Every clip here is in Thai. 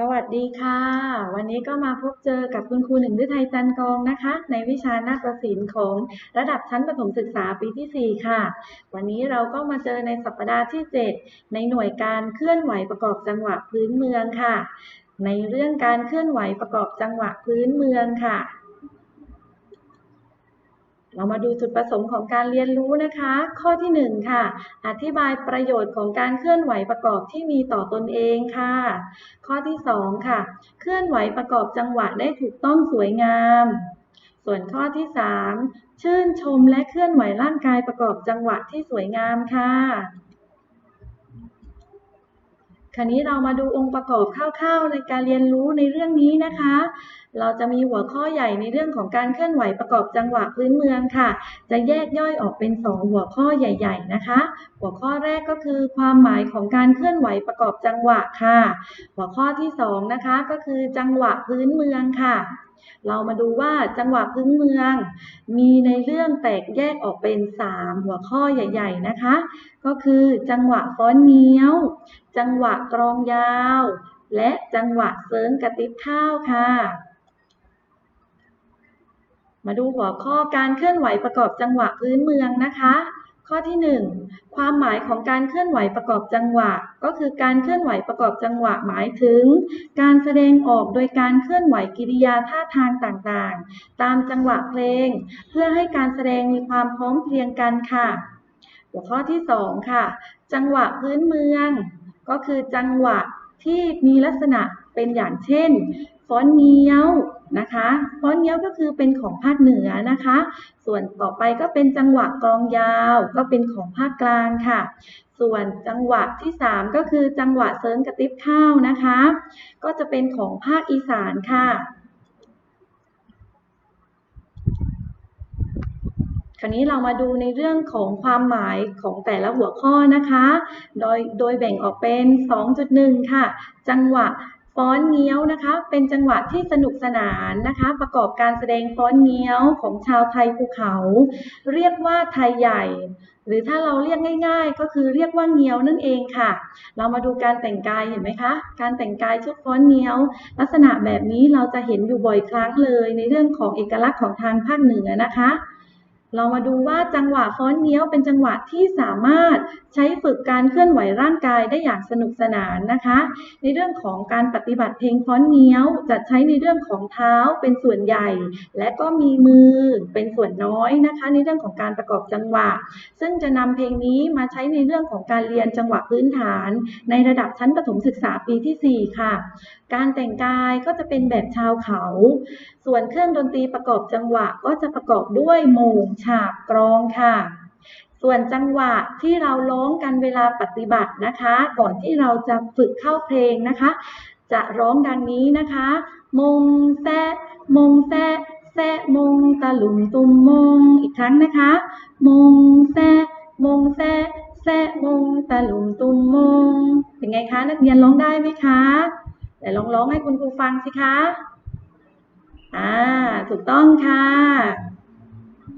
สวัสดีค่ะ วันนี้ก็มาพบเจอกับคุณครูหนึ่งฤทัยจันกองนะคะ ในวิชานาฏศิลป์ของระดับชั้นประถมศึกษาปีที่ 4 ค่ะ วันนี้เราก็มาเจอในสัปดาห์ที่ 7 ในหน่วยการเคลื่อนไหวประกอบจังหวะพื้นเมืองค่ะ ในเรื่องการเคลื่อนไหวประกอบจังหวะพื้นเมืองค่ะ เรามาดูจุดประสงค์ของการเรียนรู้นะคะ ข้อที่ 1 ค่ะ อธิบายประโยชน์ของการเคลื่อนไหวประกอบที่มีต่อตนเองค่ะ ข้อที่ 2 ค่ะ เคลื่อนไหวประกอบจังหวะได้ถูกต้องสวยงาม ส่วนข้อที่ 3 ชื่นชมและเคลื่อนไหวร่างกายประกอบจังหวะที่สวยงามค่ะคราวนี้เรามาดูองค์ประกอบคร่าวๆในการเรียนรู้ในเรื่องนี้นะคะ เราจะมีหัวข้อใหญ่ในเรื่องของการเคลื่อนไหวประกอบจังหวะพื้นเมืองค่ะ จะแยกย่อยออกเป็น 2 หัวข้อใหญ่ ๆ นะคะ หัวข้อแรกก็คือความหมายของการเคลื่อนไหวประกอบจังหวะค่ะ หัวข้อที่ 2 นะคะก็คือจังหวะพื้นเมืองค่ะ เรามาดูว่าจังหวะพื้นเมือง มีในเรื่องแตกแยกออกเป็น 3 หัวข้อใหญ่ ๆ นะคะ ก็คือจังหวะฟ้อนเงี้ยว จังหวะกรองยาว และจังหวะเซิร์งกระติบข้าวค่ะ มาดูหัวข้อการเคลื่อนไหวประกอบจังหวะพื้นเมืองนะคะ ข้อที่ 1 ความหมายของการเคลื่อนไหวประกอบจังหวะ ก็คือการเคลื่อนไหวประกอบจังหวะหมายถึง การแสดงออกโดยการเคลื่อนไหวกิริยาท่าทางต่างๆ ตามจังหวะเพลง เพื่อให้การแสดงมีความพร้อมเพรียงกันค่ะ หัวข้อที่ 2 ค่ะ จังหวะพื้นเมือง ก็คือจังหวะที่มีลักษณะเป็นอย่างเช่น ฟ้อนเงี้ยวนะคะฟ้อนเงี้ยวก็คือเป็นของภาคเหนือนะคะ ส่วนต่อไปก็เป็นจังหวะกลองยาวก็เป็นของภาคกลางค่ะ ส่วนจังหวะที่ 3 ก็คือจังหวะเซิร์งกระติบข้าวนะคะ ก็จะเป็นของภาคอีสานค่ะคราวนี้เรามาดูในเรื่องของความหมายของแต่ละหัวข้อนะคะ โดยโดยแบ่งออกเป็น 2.1 ค่ะ จังหวะ ฟ้อนเงี้ยวนะคะ เป็นจังหวะที่สนุกสนานนะคะ ประกอบการแสดงฟ้อนเงี้ยวของชาวไทยภูเขา เรียกว่าไทยใหญ่ หรือถ้าเราเรียกง่าย ๆ ก็คือเรียกว่าเงี้ยวนั่นเองค่ะ เรามาดูการแต่งกายเห็นไหมคะ การแต่งกายชุดฟ้อนเงี้ยว ลักษณะแบบนี้เราจะเห็นอยู่บ่อยครั้งเลย ในเรื่องของเอกลักษณ์ของทางภาคเหนือนะคะ เรามาดูว่าจังหวะฟ้อนเงี้ยวเป็นจังหวะที่สามารถใช้ฝึกการเคลื่อนไหวร่างกายได้อย่างสนุกสนานนะคะ ในเรื่องของการปฏิบัติเพลงฟ้อนเงี้ยวจะใช้ในเรื่องของเท้าเป็นส่วนใหญ่ และก็มีมือเป็นส่วนน้อยนะคะ ในเรื่องของการประกอบจังหวะ ซึ่งจะนำเพลงนี้มาใช้ในเรื่องของการเรียนจังหวะพื้นฐาน ในระดับชั้นประถมศึกษาปีที่ 4 ค่ะ การแต่งกายก็จะเป็นแบบชาวเขา ส่วนเครื่องดนตรีประกอบจังหวะก็จะประกอบด้วยโมงฉาบกรองค่ะ ส่วนจังหวะที่เราร้องกันเวลาปฏิบัตินะคะ ก่อนที่เราจะฝึกเข้าเพลงนะคะ จะร้องดังนี้นะคะ มงแซะมงแซะแซะมงตะลุมตุมมงอีกครั้งนะคะ มงแซะมงแซะแซะมงตะลุมตุมมงเป็นไงคะ นักเรียนร้องได้ไหมคะแต่ลองร้องให้คุณครูฟังสิคะ อ่า ถูกต้องค่ะ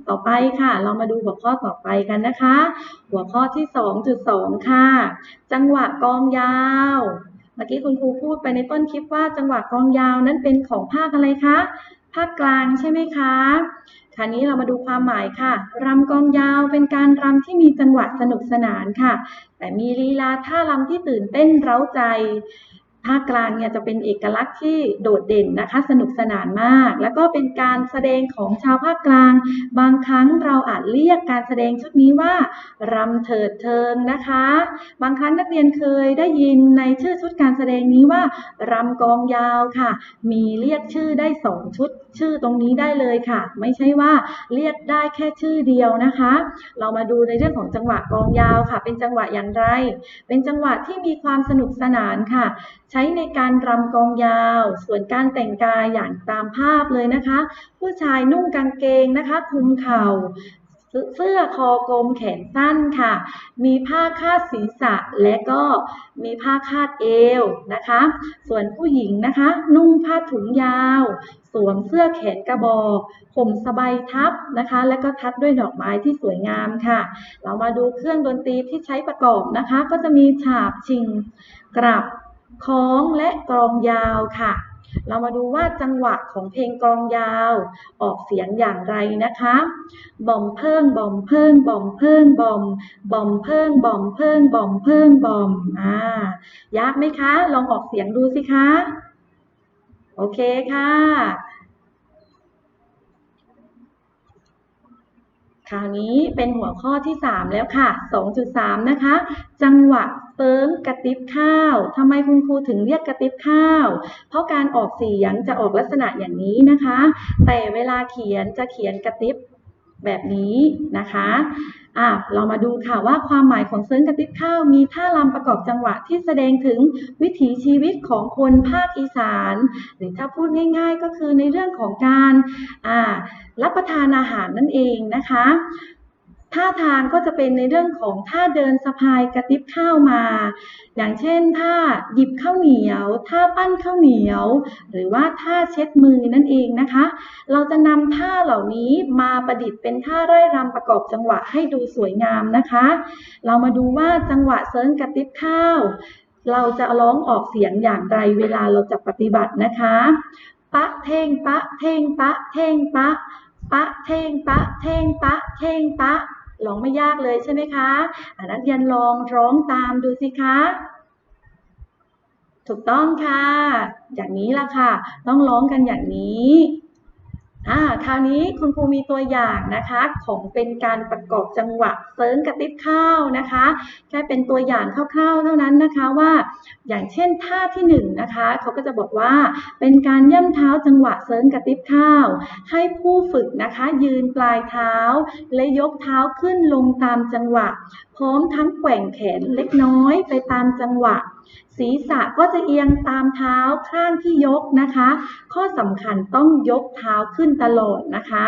ต่อไปค่ะ เรามาดูหัวข้อต่อไปกันนะคะ หัวข้อที่ 2.2 ค่ะ จังหวะกลองยาว เมื่อกี้คุณครูพูดไปในต้นคลิปว่าจังหวะกลองยาวนั้นเป็นของภาคอะไรคะ ภาคกลางใช่ไหมคะ คราวนี้เรามาดูความหมายค่ะ รำกลองยาวเป็นการรำที่มีจังหวะสนุกสนานค่ะ แต่มีลีลาท่ารำที่ตื่นเต้นเร้าใจ ภาคกลางเนี่ยจะเป็นเอกลักษณ์ที่โดดเด่นนะคะ สนุกสนานมาก แล้วก็เป็นการแสดงของชาวภาคกลาง บางครั้งเราอาจเรียกการแสดงชุดนี้ว่ารำเถิดเทิงนะคะ บางครั้งนักเรียนเคยได้ยินในชื่อชุดการแสดงนี้ว่ารำกองยาวค่ะ มีเรียกชื่อได้สองชุดชื่อตรงนี้ได้เลยค่ะ ไม่ใช่ว่าเรียกได้แค่ชื่อเดียวนะคะ เรามาดูในเรื่องของจังหวะกองยาวค่ะ เป็นจังหวะอย่างไร เป็นจังหวะที่มีความสนุกสนานค่ะช้ในการรำกองยาว ส่วนการแต่งกายอย่างตามภาพเลยนะคะ ผู้ชายนุ่งกางเกงนะคะคลุมเข่าเสื้อคอกลมแขนสั้นค่ะ มีผ้าคาดศีรษะและก็มีผ้าคาดเอวนะคะ ส่วนผู้หญิงนะคะ นุ่งผ้าถุงยาว สวมเสื้อแขนกระบอกผมสบายทับนะคะ และก็ทัดด้วยดอกไม้ที่สวยงามค่ะ เรามาดูเครื่องดนตรีที่ใช้ประกอบนะคะ ก็จะมีฉาบชิงกลับ คล้องและกลองยาวค่ะ เรามาดูว่าจังหวะของเพลงกลองยาว ออกเสียงอย่างไรนะคะบอมเพิ่งบอมเพิ่งบอมเพิ่งบอมบอมเพิ่งบอมเพิ่งบอมเพิ่งบอมอ่ายากไหมคะ ลองออกเสียงดูสิคะ โอเคค่ะคราวนี้เป็นหัวข้อที่ 3 แล้วค่ะ 2.3 นะคะ จังหวะ เติมกระติบข้าวทำไมคุณครูถึงเรียกกระติบข้าว เพราะการออกเสียงจะออกลักษณะอย่างนี้นะคะ แต่เวลาเขียนจะเขียนกระติบแบบนี้นะคะอะเรามาดูค่ะว่าความหมายของเซิร์งกระติบข้าวมีท่ารำประกอบจังหวะที่แสดงถึงวิถีชีวิตของคนภาคอีสาน หรือถ้าพูดง่าย ๆ ก็คือในเรื่องของการอ่ารับประทานอาหารนั่นเองนะคะ ท่าทางก็จะเป็นในเรื่องของท่าเดินสะพายกระติบข้าวมา อย่างเช่นท่าหยิบข้าวเหนียว ท่าปั้นข้าวเหนียว หรือว่าท่าเช็ดมือนั่นเองนะคะ เราจะนำท่าเหล่านี้มาประดิษฐ์เป็นท่าไร่รำประกอบจังหวะให้ดูสวยงามนะคะ เรามาดูว่าจังหวะเซิร์งกระติบข้าว เราจะร้องออกเสียงอย่างไรเวลาเราจะปฏิบัตินะคะ ปะเท่งปะเท่งปะเท่งปะปะเท่งปะเท่งปะเท่งปะ ร้องไม่ยากเลยใช่ไหมคะนักเรียนลองร้องตามดูสิคะถูกต้องค่ะ อย่างนี้ละค่ะ ต้องร้องกันอย่างนี้ อ่าคราวนี้คุณครูมีตัวอย่างนะคะของเป็นการประกอบจังหวะเซิร์งกระติบข้าวนะคะ แค่เป็นตัวอย่างคร่าวๆเท่านั้นนะคะว่า อย่างเช่นท่าที่หนึ่งนะคะเขาก็จะบอกว่าเป็นการย่ำเท้าจังหวะเซิร์งกระติบข้าว ให้ผู้ฝึกนะคะ ยืนปลายเท้า และยกเท้าขึ้นลงตามจังหวะ พร้อมทั้งแกว่งแขนเล็กน้อยไปตามจังหวะ ศีรษะก็จะเอียงตามเท้าข้างที่ยกนะคะ ข้อสำคัญต้องยกเท้าขึ้นตลอดนะคะ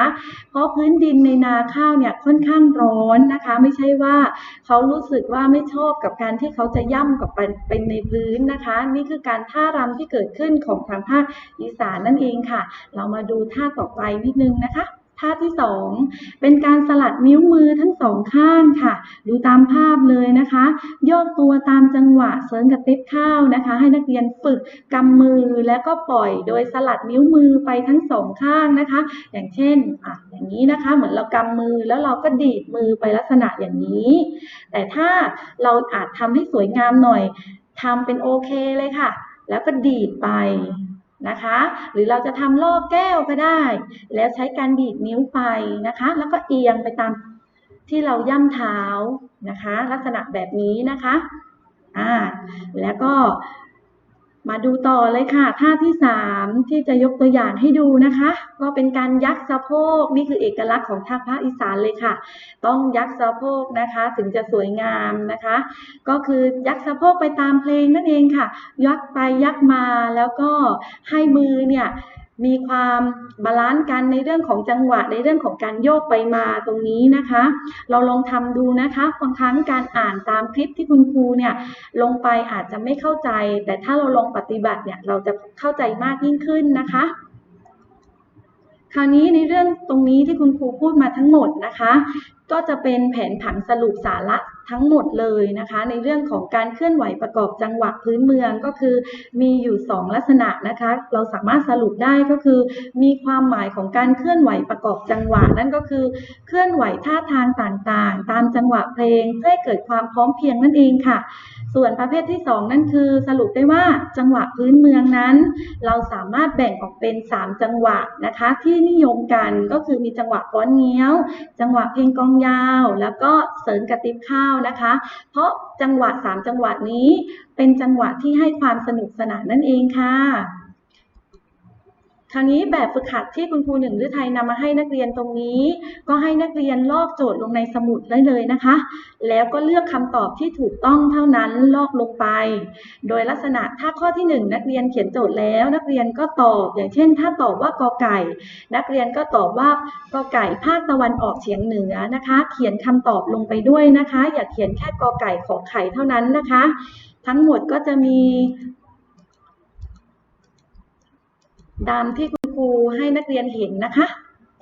เพราะพื้นดินในนาข้าวเนี่ยค่อนข้างร้อนนะคะ ไม่ใช่ว่าเขารู้สึกว่าไม่ชอบกับการที่เขาจะย่ำกับไปเป็นในพื้นนะคะ นี่คือการท่ารำที่เกิดขึ้นของทางภาคอีสานนั่นเองค่ะ เรามาดูท่าต่อไปนิดนึงนะคะ ท่าที่สองเป็นการสลัดนิ้วมือทั้งสองข้างค่ะ ดูตามภาพเลยนะคะโยกตัวตามจังหวะเสริงกับต็บข้าวนะคะ ให้นักเรียนฝึกกำมือแล้วก็ปล่อยโดยสลัดนิ้วมือไปทั้งสองข้างนะคะ อย่างเช่นอะอย่างนี้นะคะ เหมือนเรากำมือแล้วเราก็ดีดมือไปลักษณะอย่างนี้ แต่ถ้าเราอาจทำให้สวยงามหน่อยทำเป็นโอเคเลยค่ะ แล้วก็ดีดไป นะคะ หรือเราจะทำลอกแก้วก็ได้ แล้วใช้การดีดนิ้วไปนะคะ แล้วก็เอียงไปตามที่เราย่ำเท้านะคะ ลักษณะแบบนี้นะคะอ่าแล้วก็ มาดูต่อเลยค่ะ ท่าที่ 3 ที่จะยกตัวอย่างให้ดูนะคะ ก็เป็นการยักสะโพกนี่คือเอกลักษณ์ของทางภาคอีสานเลยค่ะ ต้องยักสะโพกนะคะ ถึงจะสวยงามนะคะ ก็คือยักสะโพกไปตามเพลงนั่นเองค่ะ ยักไปยักมาแล้วก็ให้มือเนี่ย มีความบาลานซ์กันในเรื่องของจังหวะในเรื่องของการโยกไปมาตรงนี้นะคะ เราลองทำดูนะคะบางครั้งการอ่านตามคลิปที่คุณครูเนี่ยลงไปอาจจะไม่เข้าใจ แต่ถ้าเราลองปฏิบัติเนี่ยเราจะเข้าใจมากยิ่งขึ้นนะคะ คราวนี้ในเรื่องตรงนี้ที่คุณครูพูดมาทั้งหมดนะคะ ก็จะเป็นแผนผังสรุปสาระทั้งหมดเลยนะคะ ในเรื่องของการเคลื่อนไหวประกอบจังหวะพื้นเมืองก็คือ มีอยู่ 2 ลักษณะนะคะ เราสามารถสรุปได้ก็คือ มีความหมายของการเคลื่อนไหวประกอบจังหวะ นั่นก็คือเคลื่อนไหวท่าทางต่างๆ ตามจังหวะเพลงเพื่อให้เกิดความพร้อมเพียงนั่นเองค่ะ ส่วนประเภทที่ 2 นั่นคือ สรุปได้ว่าจังหวะพื้นเมืองนั้น เราสามารถแบ่งออกเป็น 3 จังหวะนะคะ ที่นิยมกันก็คือมีจังหวะฟ้อนเงี้ยว จังหวะเพลงกลองยาว แล้วก็เสริญกระติบข้าวนะคะ เพราะจังหวัด 3 จังหวัดนี้เป็นจังหวัดที่ให้ความสนุกสนานนั่นเองค่ะ คราวนี้แบบฝึกหัดที่คุณครูหนึ่งฤทัยนำมาให้นักเรียนตรงนี้ ก็ให้นักเรียนลอกโจทย์ลงในสมุดได้เลยนะคะ แล้วก็เลือกคำตอบที่ถูกต้องเท่านั้นลอกลงไป โดยลักษณะถ้าข้อที่หนึ่งนักเรียนเขียนโจทย์แล้ว นักเรียนก็ตอบอย่างเช่น ถ้าตอบว่ากอไก่ นักเรียนก็ตอบว่ากอไก่ภาคตะวันออกเฉียงเหนือนะคะ เขียนคำตอบลงไปด้วยนะคะ อย่าเขียนแค่กอไก่ขอไข่เท่านั้นนะคะ ทั้งหมดก็จะมี ตามที่คุณครูให้นักเรียนเห็นนะคะ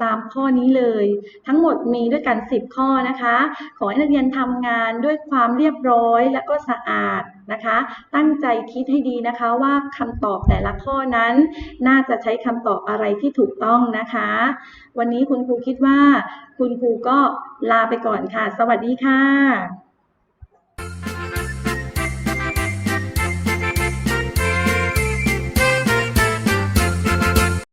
ตามข้อนี้เลย ทั้งหมดมีด้วยกัน 10 ข้อนะคะ ขอให้นักเรียนทำงานด้วยความเรียบร้อยและก็สะอาดนะคะ ตั้งใจคิดให้ดีนะคะว่าคำตอบแต่ละข้อนั้น น่าจะใช้คำตอบอะไรที่ถูกต้องนะคะ วันนี้คุณครูคิดว่า คุณครูก็ลาไปก่อนค่ะ สวัสดีค่ะ